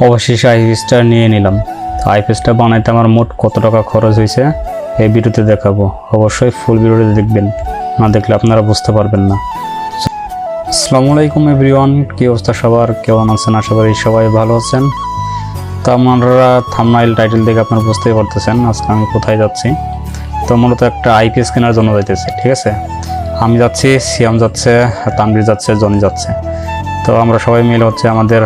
অবশেষে আইপিএসটা নিয়ে নিলাম। আইপিএসটা বানাইতে আমার মোট কত টাকা খরচ হয়েছে, এই ভিডিওতে দেখাবো। অবশ্যই ফুল ভিডিওতে দেখবেন। না দেখলে আপনারা বুঝতে পারবেন না। আসসালামু আলাইকুম এভরিওয়ান কী অবস্থা সবার? কেমন আছেন? আশা করি সবাই ভালো আছেন। তো আপনারা থামনাইল টাইটেল দেখে আপনারা বুঝতেই পারতেছেন আজকে আমি কোথায় যাচ্ছি। তো মূলত একটা আইপিএস কেনার জন্য যাইতেছে, ঠিক আছে? আমি যাচ্ছি, সিয়াম যাচ্ছে তানবির যাচ্ছে, জনি যাচ্ছে। তো আমরা সবাই মিলে হচ্ছে আমাদের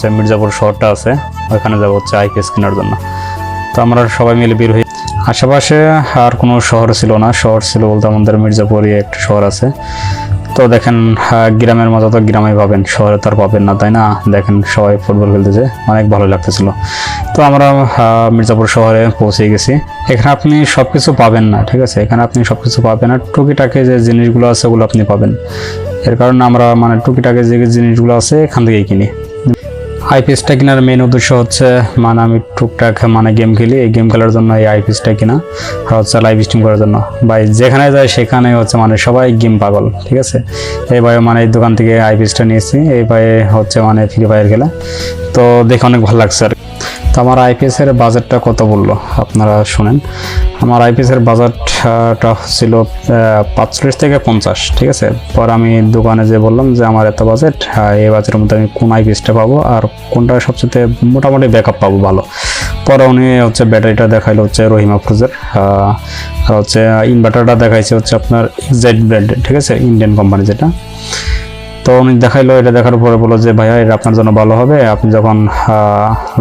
যে মির্জাপুর শহরটা আছে ওখানে যাব হচ্ছে আইপিএস কেনার জন্য। তো আমরা সবাই মিলে বের হই। আশেপাশে আর কোনো শহর ছিল না। শহর ছিল বলতে আমাদের মির্জাপুরই একটা শহর আছে। তো দেখেন গ্রামের মতো তো গ্রামে পাবেন, শহরে তো আর পাবেন না, তাই না? দেখেন সবাই ফুটবল খেলতেছে, অনেক ভালো লাগতেছিল। তো আমরা মির্জাপুর শহরে পৌঁছে গেছি। এখানে আপনি সব কিছু পাবেন না, ঠিক আছে? এখানে আপনি সব কিছু পাবেন না। টুকিটাকে যে জিনিসগুলো আছে, ওগুলো আপনি পাবেন। এর কারণে আমরা মানে টুকিটাকে যে জিনিসগুলো আছে এখান থেকেই কিনি। আইপিএসটা কেনার মেন উদ্দেশ্য হচ্ছে মানে আমি টুকটাক মানে গেম খেলি। এই গেম খেলার জন্য এই আইপিএসটা কিনা। আর হচ্ছে লাইভ স্ট্রিম করার জন্য। বা যেখানে যায় সেখানে হচ্ছে মানে সবাই গেম পাগল, ঠিক আছে? এই ভাই মানে এই দোকান থেকে আইপিএসটা নিয়েছি। এই ভাই হচ্ছে মানে ফ্রি ফায়ার খেলা। তো দেখে অনেক ভালো লাগছে আর। তো আমার আইপিএস এর বাজেটটা কত বলল? আপনারা শুনেন। আমার আইপিএস এর বাজেটটা ছিল পাঁচচল্লিশ থেকে পঞ্চাশ, ঠিক আছে? পর আমি দোকানে যে বললাম যে আমার এত বাজেট এই বাজেটের মধ্যে আমি কোন আইপিএসটা পাবো আর কোনটা সবচেয়ে মোটামুটি ব্যাকআপ পাবো ভালো। পরে উনি হচ্ছে ব্যাটারিটা দেখাইলো হচ্ছে রহিমা ফ্রুজের আর হচ্ছে ইনভার্টারটা দেখাইছে হচ্ছে আপনার এক্সাইট ব্র্যান্ডের ঠিক আছে? ইন্ডিয়ান কোম্পানি যেটা। তো উনি দেখাইলো, এটা দেখার পরে বলল যে, ভাইয়া, এটা আপনার জন্য ভালো হবে। আপনি যখন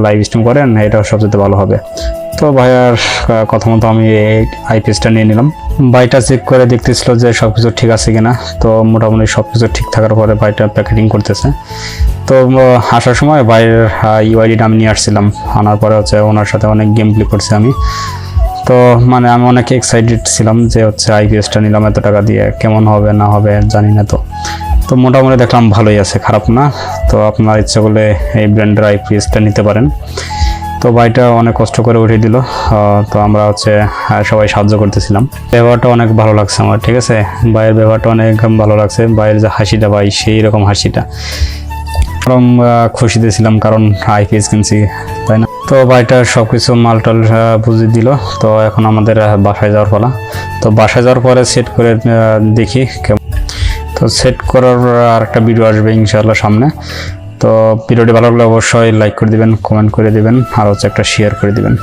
লাইভ স্ট্রিম করেন এটা সবচেয়ে ভালো হবে। তো ভাইয়ার কথা মতো আমি এই আইপিএসটা নিয়ে নিলাম। বাইটা চেক করে দেখতেছিল যে সব কিছু ঠিক আছে কিনা। তো মোটামুটি সব কিছু ঠিক থাকার পরে বাইটা প্যাকেটিং করতেছে। তো আসার সময় বাইরের ইউআইডিটা আমি নিয়ে আসছিলাম। আনার পরে হচ্ছে ওনার সাথে অনেক গেম প্লে করছি আমি। তো মানে আমি অনেক এক্সাইটেড ছিলাম যে হচ্ছে আইপিএসটা নিলাম এত টাকা দিয়ে। কেমন হবে, না হবে, জানি না তো। তো মোটামুটি দেখলাম ভালোই আছে খারাপ না। তো আপনার ইচ্ছা করলে এই ব্র্যান্ডের আইপিএসটা নিতে পারেন। তো ভাইটা অনেক কষ্ট করে উঠিয়ে দিল। তো আমরা হচ্ছে সবাই সাহায্য করতেছিলাম। ব্যবহারটা অনেক ভালো লাগছে আমার ঠিক আছে? ভাইয়ের ব্যবহারটা অনেক ভালো লাগছে। ভাইয়ের যে হাসিটা ভাই সেই রকম হাসিটা। আহ, খুশিতে ছিলাম কারণ আইপিএস কিনছি তাই না? তো ভাইটা সব কিছু মালটাল বুঝিয়ে দিল। তো এখন আমাদের বাসায় যাওয়ার পালা। তো বাসায় যাওয়ার পরে সেট করে দেখি কেমন তো সেট করার আর একটা ভিডিও আসবে ইনশাআল্লাহ সামনে। তো ভিডিওটি ভালো লাগলে অবশ্যই লাইক করে দিবেন কমেন্ট করে দিবেন, আর হচ্ছে একটা শেয়ার করে দিবেন।